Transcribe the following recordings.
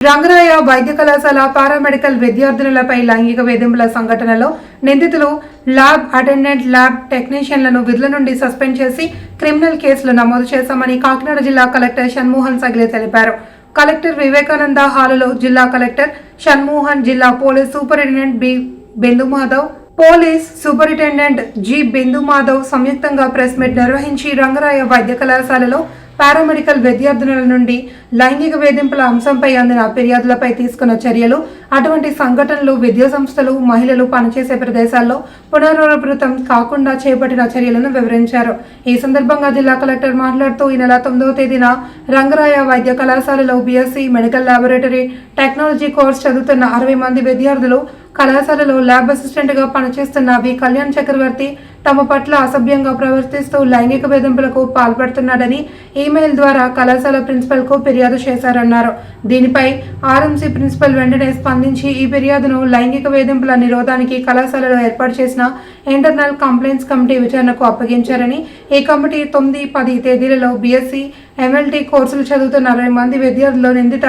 రంగరాయ వైద్య కళాశాల పారామెడికల్ విద్యార్థినులపై లైంగిక వేధింపుల సంఘటనలో నిందితులు ల్యాబ్ అటెండెంట్ ల్యాబ్ టెక్నీషియన్లను విధుల నుండి సస్పెండ్ చేసి క్రిమినల్ కేసులు నమోదు చేశామని కాకినాడ జిల్లా కలెక్టర్ షణ్మోహన్ సగిలి తెలిపారు. కలెక్టర్ వివేకానంద హాలులో జిల్లా కలెక్టర్ షణ్మోహన్ జిల్లా police superintendent B Bindu Madhav police superintendent G Bindu Madhav సంయుక్తంగా ప్రెస్ మీట్ నిర్వహించి రంగరాయ వైద్య కళాశాలలో పారామెడికల్ విద్యార్థినుల నుండి లైంగిక వేధింపుల అంశంపై అందిన ఫిర్యాదులపై తీసుకున్న చర్యలు అటువంటి సంఘటనలు విద్యా సంస్థలు మహిళలు పనిచేసే ప్రదేశాల్లో పునరావృతం కాకుండా చేపట్టిన చర్యలను వివరించారు. ఈ సందర్భంగా జిల్లా కలెక్టర్ మాట్లాడుతూ ఈ నెల తొమ్మిదవ తేదీన రంగరాయ వైద్య కళాశాలలో BSc medical laboratory technology course చదువుతున్న అరవై మంది విద్యార్థులు కళాశాలలో ల్యాబ్ అసిస్టెంట్గా పనిచేస్తున్న వి. కళ్యాణ్ చక్రవర్తి తమ పట్ల అసభ్యంగా ప్రవర్తిస్తూ లైంగిక వేధింపులకు పాల్పడుతున్నాడని ఈమెయిల్ ద్వారా కళాశాల ప్రిన్సిపల్కు ఫిర్యాదు చేశారన్నారు. దీనిపై ఆర్ఎంసీ ప్రిన్సిపల్ వెంటనే స్పందించి ఈ ఫిర్యాదును లైంగిక వేధింపుల నిరోధానికి కళాశాలలో ఏర్పాటు చేసిన ఇంటర్నల్ కంప్లైంట్స్ కమిటీ విచారణకు అప్పగించారని ఈ కమిటీ తొమ్మిది పది తేదీలలో బీఎస్సీ ఎంఎల్టీ కోర్సులు చదువుతున్న అరవై మంది విద్యార్థులు నిందిత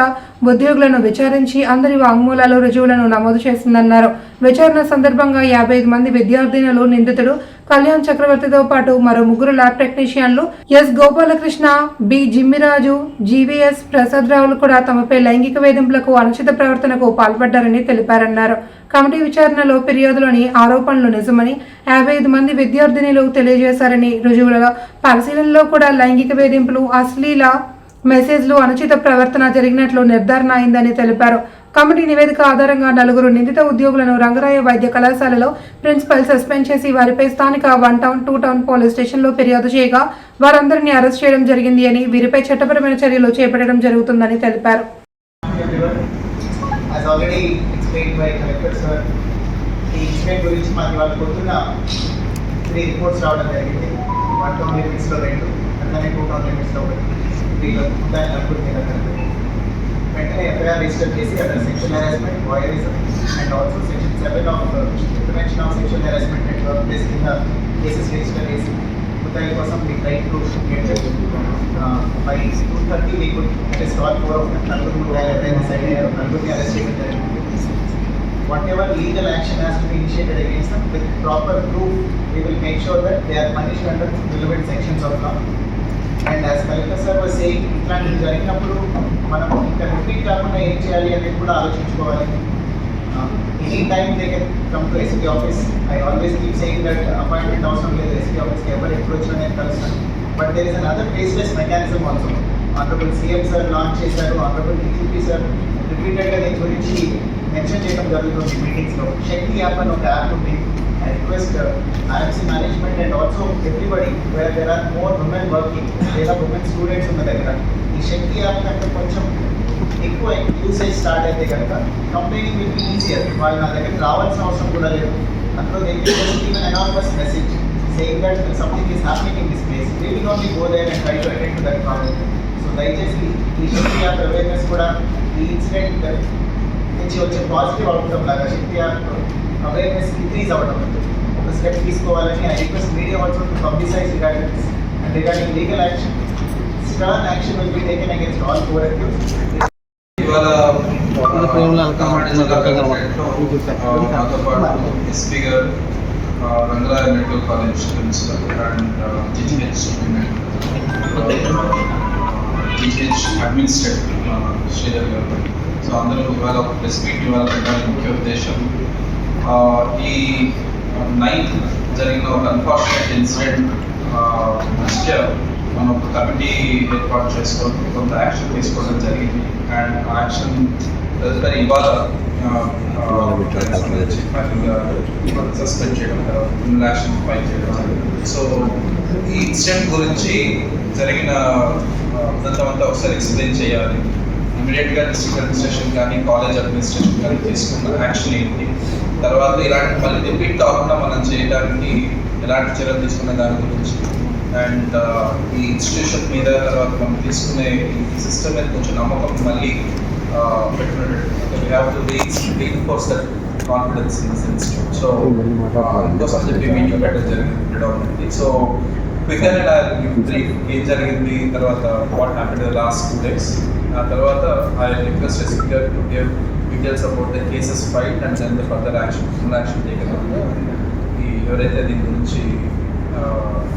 ఉద్యోగులను విచారించి అందరి వాంగ్మూలాలు రుజువులను నమోదు చేసిందన్నారు. విచారణ సందర్భంగా యాభై ఐదు మంది విద్యార్థినులు నిందితుడు కళ్యాణ్ చక్రవర్తితో పాటు మరో ముగ్గురు lab టెక్నీషియన్లు S Gopalakrishna B Jimmiraju GVS Prasad రావులు కూడా తమపై లైంగిక వేధింపులకు అనుచిత ప్రవర్తనకు పాల్పడ్డారని తెలిపారన్నారు. కమిటీ విచారణలో ఫిర్యాదులోని ఆరోపణలు నిజమని యాభై ఐదు మంది విద్యార్థినులు తెలియజేశారని రుజువుల పరిశీలనలో కూడా లైంగిక వేధింపులు అశ్లీల మెసేజ్లు అనుచిత ప్రవర్తన జరిగినట్లు నిర్ధారణ అయిందని తెలిపారు. కమిటీ నివేదిక ఆధారంగా నలుగురు నిందిత ఉద్యోగులను రంగరాయ వైద్య కళాశాలలో ప్రిన్సిపల్ సస్పెండ్ చేసి వారిపై స్థానిక one town two town police స్టేషన్లో ఫిర్యాదు చేయగా వారందరినీ అరెస్ట్ చేయడం జరిగింది అని వీరిపై చట్టపరమైన చర్యలు చేపట్టడం జరుగుతుందని తెలిపారు. వన్ టౌన్ లిమిట్స్లో రెండు అట్లానే టూ టౌన్ లిమిట్స్లో ఒకటి. వెంటనే ఎఫ్ఐఆర్ రిజిస్టర్ చేసి అక్కడ sexual harassment voyeurism and also section seven of prevention of sexual harassment and work place కింద కేసెస్ రిజిస్టర్ చేసి ముద్దాయి కోసం మీ right to get by two thirty మీకు అంటే స్టాల్ ఫోర్ ఆఫ్ నలుగురు ముద్దాయిలు ఎవరైనా సైడ్ అయ్యారో నలుగురిని అరెస్ట్ చేయడం జరిగింది whatever legal action has to be initiated against them with proper proof, we will make sure that they are punished under relevant sections of law. And as collector sir was saying ఇట్లాంటివి జరిగినప్పుడు మనం ఇంకా repeat కాకుండా ఏం చేయాలి అనేది కూడా ఆలోచించుకోవాలి. Any time they can come to SP office I always keep saying that appointment అవసరం లేదు ఎస్పీ ఆఫీస్కి ఎవరు ఎప్పుడు వచ్చినా నేను కలుస్తాను. But there is another faceless mechanism also honourable CM sir launch చేశారు ఆనరబుల్ డీజీపీ సార్ రిపీటెడ్గా దీని గురించి మెన్షన్ చేయడం జరుగుతుంది మీటింగ్స్లో శక్తి యాప్ అని ఒక యాప్ ఉంది. I request RMC management and also everybody where there are more women working లేదా ఉమెన్ స్టూడెంట్స్ ఉన్న దగ్గర ఈ శక్తి యాప్ కంటే కొంచెం ఎక్కువ యూసేజ్ స్టార్ట్ అయితే కనుక కంప్లైనింగ్ విల్ బి ఈజియర్ వాళ్ళు నా దగ్గర రావాల్సిన అవసరం కూడా లేదు. అందులో దగ్గర even anonymous message saying that something is happening in this place we will only go there and try to attend to that problem so దయచేసి ఈ శక్తి యాప్ అవేర్నెస్ కూడా ఈ ఇన్సిడెంట్ నుంచి వచ్చే పాజిటివ్ అవుట్కమ్ లాగా శక్తి యాప్ అవేర్నెస్ ఇంక్రీజ్ అవ్వడం ఒక step తీసుకోవాలని I request media also to publicize regarding and regarding legal action stern action will be taken against all four accused ఇవాళ ప్రేమలో అలకా కామారెడ్డి జిల్లా కలెక్టరేట్లో, ఆ, నాతో పాటు ఎస్పీ గారు ఆ, Rangaraya medical college principal and TGH TGH administrator Sridhar గారు సో అందరూ ఇవాళ ఒక ప్రెస్ మీట్ ఇవాళ పెట్టడానికి ముఖ్య ఉద్దేశం. ఈ నైన్త్ జరిగిన ఒక అన్ఫార్చునేట్ ఇన్సిడెంట్ నెక్స్ట్ మనం ఒక కమిటీ ఏర్పాటు చేసుకోవడం కొంత యాక్షన్ తీసుకోవడం జరిగింది. అండ్ ఆ యాక్షన్ తదుపరి ఇవాళ సస్పెండ్ చేయడం క్రిమినల్ యాక్షన్ ఫైల్ చేయడం సో ఈ ఇన్సిడెంట్ గురించి జరిగిన ఉదంతం అంతా ఒకసారి ఎక్స్ప్లెయిన్ చేయాలి. ఇమీడియట్గా డిస్ట్రిక్ట్ అడ్మినిస్ట్రేషన్ కానీ కాలేజ్ అడ్మినిస్ట్రేషన్ కానీ తీసుకున్న యాక్షన్ ఏంటి? తర్వాత ఇలాంటి మళ్ళీ రిపీట్ కాకుండా మనం చేయడానికి ఎలాంటి చర్యలు తీసుకునే దాని గురించి. అండ్ ఈ ఇన్స్టిట్యూషన్ మీద తర్వాత మనం తీసుకునే ఈ సిస్టమ్ మీద కొంచెం నమ్మకం మళ్ళీ we have to that confidence in this institute so ఇంకోసం చెప్పి మీటింగ్ పెట్టడం జరిగింది. Predominantly. సో క్విక్గా బ్రీఫ్ ఏం జరిగింది తర్వాత what happened last two days ఆ తర్వాత I request speaker to give details about the cases fight and then the further action full action taken ఈ ఎవరైతే దీని గురించి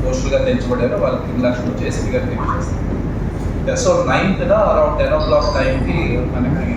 దోషులుగా తెంచబడారో వాళ్ళకి క్రిమినల్ యాక్షన్ వచ్చి ఎస్పీ గారికి తెలియజేస్తారు సో నైన్త్న అరౌండ్ టెన్ ఓ క్లాక్ టైంకి మనకి